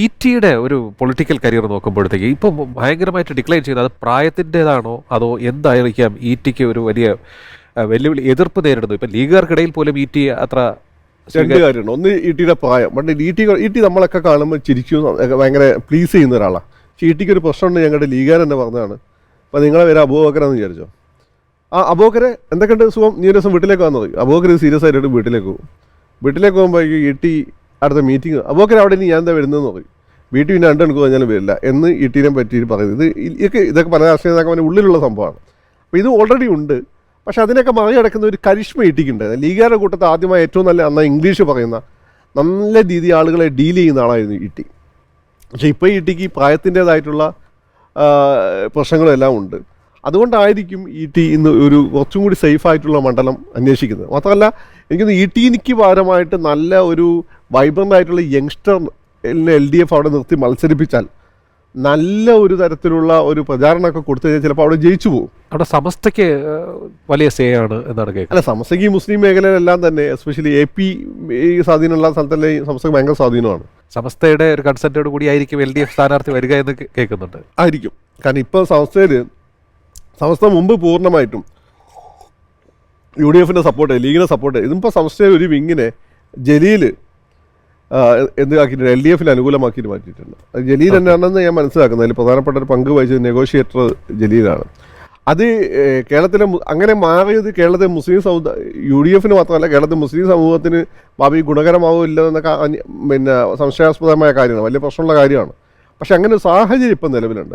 E ടിയുടെ ഒരു political career നോക്കുമ്പോഴത്തേക്ക് ഇപ്പം ഭയങ്കരമായിട്ട് ഡിക്ലൈൻ ചെയ്യുന്നത് അത് പ്രായത്തിന്റെതാണോ? അതോ എന്തായിരിക്കാം ഇ ടിക്ക് ഒരു വലിയ വെല്ലുവിളി എതിർപ്പ് നേരിടുന്നു ഇപ്പം ലീഗുകാർക്കിടയിൽ പോലും ഇ ടി അത്ര രണ്ട് കാര്യമുണ്ട്. ഒന്ന് ഇ ടിയുടെ പ്രായം. പണ്ട് ഇ ടി ഇ ടി നമ്മളൊക്കെ കാണുമ്പോൾ ചിരിക്കും ഭയങ്കര പ്ലീസ് ചെയ്യുന്ന ഒരാളാണ് പക്ഷേ ഇ ടിക്ക് ഒരു പ്രശ്നമുണ്ട് ഞങ്ങളുടെ ലീഗുകാരൻ തന്നെ പറഞ്ഞതാണ്. അപ്പം നിങ്ങളെ വരെ അബൂബക്കറാന്ന് വിചാരിച്ചോ? ആ അബോക്കരെ എന്തൊക്കെയുണ്ട് സുഖം? നീ ഒരു ദിവസം വീട്ടിലേക്ക് വന്നത്? അബോക്കർ സീരിയസ് ആയിട്ട് വീട്ടിലേക്ക് പോകും. വീട്ടിലേക്ക് പോകുമ്പോഴേക്കും ഇ ടി അടുത്ത മീറ്റിംഗ്. അബോക്കർ അവിടെ ഇനി ഞാൻ എന്താ വരുന്നതെന്ന് പറയും. വീട്ടിൽ പിന്നെ രണ്ട് മണിക്കൂർ കഴിഞ്ഞാലും വരില്ല. എന്ന് ഇട്ടീനെ പറ്റിയിട്ട് പറ്റി പറയുന്നത് ഇത് ഇതൊക്കെ ഇതൊക്കെ പല രാഷ്ട്രീയ നേതാക്കന്മാരുടെ ഉള്ളിലുള്ള സംഭവമാണ്. അപ്പോൾ ഇത് ഓൾറെഡി ഉണ്ട്. പക്ഷെ അതിനൊക്കെ മറികടക്കുന്ന ഒരു കരിഷ്മ ഇട്ടിക്കുണ്ട് ലീഗുകാരുടെ കൂട്ടത്തിൽ ആദ്യമായി ഏറ്റവും നല്ല അന്ന് ഇംഗ്ലീഷ് പറയുന്ന നല്ല രീതി ആളുകളെ ഡീൽ ചെയ്യുന്ന ആളായിരുന്നു ഇട്ടി പക്ഷേ ഇപ്പോൾ ഈ ടിക്ക് പ്രായത്തിന്റേതായിട്ടുള്ള പ്രശ്നങ്ങളെല്ലാം ഉണ്ട്. അതുകൊണ്ടായിരിക്കും ഇ ടി ഇന്ന് ഒരു കുറച്ചും കൂടി സേഫായിട്ടുള്ള മണ്ഡലം അന്വേഷിക്കുന്നത്. മാത്രമല്ല എനിക്കൊന്ന് ഇ ടിനിക്ക് പകരമായിട്ട് നല്ല ഒരു വൈബ്രന്റ് ആയിട്ടുള്ള യങ്സ്റ്റർ എൽ ഡി എഫ് അവിടെ നിർത്തി മത്സരിപ്പിച്ചാൽ നല്ല ഒരു തരത്തിലുള്ള ഒരു പ്രചാരണമൊക്കെ കൊടുത്തു കഴിഞ്ഞാൽ ചിലപ്പോൾ അവിടെ ജയിച്ചു പോകും. അവിടെ സമസ്തയ്ക്ക് വലിയ സേ ആണ് എന്നാണ് കേൾക്കുന്നത്. അല്ല സമസ്തയ്ക്ക് ഈ മുസ്ലിം മേഖലയിലെല്ലാം തന്നെ എസ്പെഷ്യലി എ പി ഈ സ്വാധീനമുള്ള സ്ഥലത്തല്ലേ സമസ്തയ്ക്ക് സമസ്തക്ക് ഭയങ്കര സ്വാധീനമാണ്. സമസ്തയുടെ ഒരു കൺസെന്റോട് കൂടി ആയിരിക്കും എൽ ഡി എഫ് സ്ഥാനാർത്ഥി വരിക എന്ന് കേൾക്കുന്നുണ്ട്. ആയിരിക്കും. കാരണം ഇപ്പോൾ സമസ്തയിൽ സമസ്ത മുമ്പ് പൂർണമായിട്ടും യു ഡി എഫിന്റെ സപ്പോർട്ട് ലീഗിന്റെ സപ്പോർട്ട് ഇതിപ്പോൾ സംസ്ഥയിൽ ഒരു വിങ്ങിനെ ജലീൽ ആ, എന്ത് ആക്കിയിട്ടുണ്ട്? എൽ ഡി എഫിൽ അനുകൂലമാക്കിയിട്ട് മാറ്റിയിട്ടുണ്ട്. അത് ജലീൽ തന്നെയാണെന്ന് ഞാൻ മനസ്സിലാക്കുന്നത് അതിൽ പ്രധാനപ്പെട്ട ഒരു പങ്ക് വഹിച്ചത് നെഗോഷിയേറ്റർ ജലീലാണ്. അത് കേരളത്തിലെ അങ്ങനെ മാറിയത് കേരളത്തിലെ മുസ്ലിം സമുദായ യു ഡി എഫിന് മാത്രമല്ല കേരളത്തിലെ മുസ്ലിം സമൂഹത്തിന് ഭാവി ഗുണകരമാവില്ല എന്നൊക്കെ പിന്നെ സംശയാസ്പദമായ കാര്യമാണ്. വലിയ പ്രശ്നമുള്ള കാര്യമാണ്. പക്ഷെ അങ്ങനെ ഒരു സാഹചര്യം ഇപ്പം നിലവിലുണ്ട്.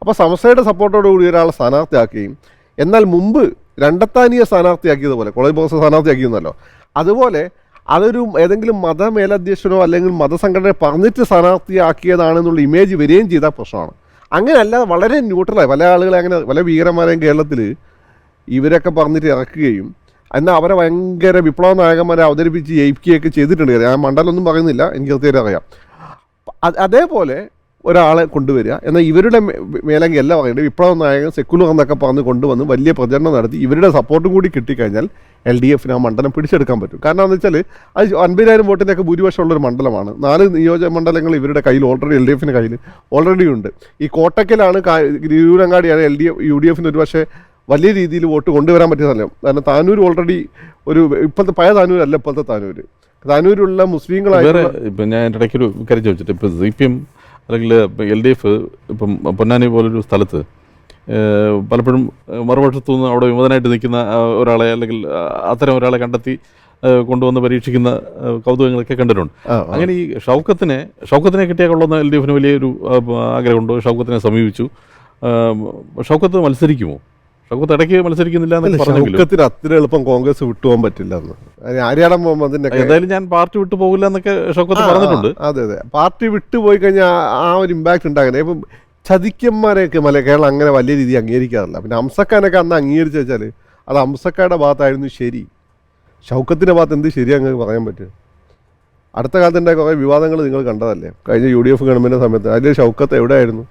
അപ്പോൾ സംസ്ഥയുടെ സപ്പോർട്ടോട് കൂടി ഒരാളെ സ്ഥാനാർത്ഥിയാക്കുകയും എന്നാൽ മുമ്പ് രണ്ടത്താനിയെ സ്ഥാനാർത്ഥിയാക്കിയതുപോലെ കോളേജ് ബോക്സ് സ്ഥാനാർത്ഥിയാക്കിയിരുന്നല്ലോ. അതുപോലെ അതൊരു ഏതെങ്കിലും മത മേലധ്യക്ഷനോ അല്ലെങ്കിൽ മതസംഘടനയെ പറഞ്ഞിട്ട് സ്ഥാനാർത്ഥിയാക്കിയതാണെന്നുള്ള ഇമേജ് വരികയും ചെയ്ത പ്രശ്നമാണ്. അങ്ങനെയല്ല വളരെ ന്യൂട്രലായി പല ആളുകളെ അങ്ങനെ പല ഭീകരന്മാരെയും കേരളത്തിൽ ഇവരൊക്കെ പറഞ്ഞിട്ട് ഇറക്കുകയും എന്നാൽ അവരെ ഭയങ്കര വിപ്ലവ നായകന്മാരെ അവതരിപ്പിച്ച് ജയിക്കുകയൊക്കെ ചെയ്തിട്ടുണ്ട്. ഞാൻ മണ്ഡലമൊന്നും പറയുന്നില്ല എനിക്ക് കൃത്യമായിട്ട് അറിയാം. അതേപോലെ ഒരാളെ കൊണ്ടുവരിക. എന്നാൽ ഇവരുടെ മേലങ്കി അല്ല പറയേണ്ടത് വിപ്ലവ നായകൻ സെക്കുലർ എന്നൊക്കെ പറഞ്ഞ് കൊണ്ടുവന്ന് വലിയ പ്രചരണം നടത്തി ഇവരുടെ സപ്പോർട്ടും കൂടി കിട്ടിക്കഴിഞ്ഞാൽ എൽ ഡി എഫിന് ആ മണ്ഡലം പിടിച്ചെടുക്കാൻ പറ്റും. കാരണം എന്ന് വെച്ചാൽ അത് അൻപതിനായിരം വോട്ടിന്റെയൊക്കെ ഭൂരിപക്ഷമുള്ളൊരു മണ്ഡലമാണ്. നാല് നിയോജക മണ്ഡലങ്ങൾ ഇവരുടെ കയ്യിൽ ഓൾറെഡി എൽ ഡി എഫിന് കയ്യിൽ ഓൾറെഡി ഉണ്ട്. ഈ കോട്ടക്കലാണ് തിരൂരങ്ങാടിയാണ് L D F U D എഫിന് ഒരു പക്ഷേ വലിയ രീതിയിൽ വോട്ട് കൊണ്ടുവരാൻ പറ്റിയ സ്ഥലം. കാരണം താനൂർ ഓൾറെഡി ഒരു ഇപ്പോഴത്തെ പഴയ താനൂർ അല്ല ഇപ്പോഴത്തെ താനൂർ താനൂരുള്ള വേറെ മുസ്ലിങ്ങളായിട്ടുള്ള ഇപ്പം ഞാൻ ഇടയ്ക്കൊരു കാര്യം ചോദിച്ചിട്ട് ഇപ്പം സി പി എം അല്ലെങ്കിൽ എൽ ഡി എഫ് ഇപ്പം പൊന്നാനി പോലൊരു സ്ഥലത്ത് പലപ്പോഴും മറുപക്ഷത്തു നിന്ന് അവിടെ വിമതനായിട്ട് നിൽക്കുന്ന ഒരാളെ അല്ലെങ്കിൽ അത്തരം ഒരാളെ കണ്ടെത്തി കൊണ്ടുവന്ന് പരീക്ഷിക്കുന്ന കൗതുകങ്ങളൊക്കെ കണ്ടിട്ടുണ്ട്. അങ്ങനെ ഈ ഷൗക്കത്തിനെ ഷൗക്കത്തിനെ കിട്ടിയാൽ കൊള്ളുന്ന എൽ ഡി എഫിന് വലിയൊരു ആഗ്രഹമുണ്ട്. ഷൗക്കത്തിനെ സമീപിച്ചു. ഷൗക്കത്ത് മത്സരിക്കുമോ? ഷൗക്കത്ത് ഇടയ്ക്ക് മത്സരിക്കുന്നില്ല അത്ര എളുപ്പം കോൺഗ്രസ് വിട്ടുപോകാൻ പറ്റില്ല എന്ന്. ആര്യാടം പോകുമ്പോൾ എന്തായാലും ഞാൻ പാർട്ടി വിട്ടു പോകില്ല എന്നൊക്കെ ഷൗക്കത്ത് പറഞ്ഞിട്ടുണ്ട്. അതെ അതെ. പാർട്ടി വിട്ടുപോയി കഴിഞ്ഞാൽ ആ ഒരു ഇമ്പാക്ട് ഉണ്ടാകുന്നത് ഇപ്പം ചതിക്കന്മാരെയൊക്കെ മല കേരളം അങ്ങനെ വലിയ രീതി അംഗീകരിക്കാറില്ല. പിന്നെ അംസക്കാനൊക്കെ അന്ന് അംഗീകരിച്ചു വെച്ചാൽ അത് അംസക്കാരുടെ ഭാഗത്തായിരുന്നു ശരി. ഷൗക്കത്തിന്റെ ഭാഗത്ത് എന്ത് ശരി അങ്ങ് പറയാൻ പറ്റും അടുത്ത കാലത്തുണ്ടായ കുറേ വിവാദങ്ങൾ നിങ്ങൾ കണ്ടതല്ലേ? കഴിഞ്ഞ യു ഡി എഫ് ഗവൺമെന്റ് സമയത്ത് അതിൽ ഷൗക്കത്ത് എവിടെയായിരുന്നു?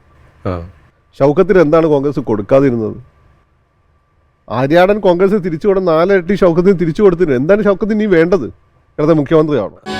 ആ. ഷൗക്കത്തിന് എന്താണ് കോൺഗ്രസ് കൊടുക്കാതിരുന്നത്? ആര്യാടൻ കോൺഗ്രസ് തിരിച്ചു കൊടുത്ത നാലിരട്ടി ഷൗക്കത്തിന് തിരിച്ചു കൊടുത്തിട്ടുണ്ട് എന്താണ് ഷൗക്കത്തിന് ഇനി വേണ്ടത്? ഇവിടുത്തെ മുഖ്യമന്ത്രിയാണ്?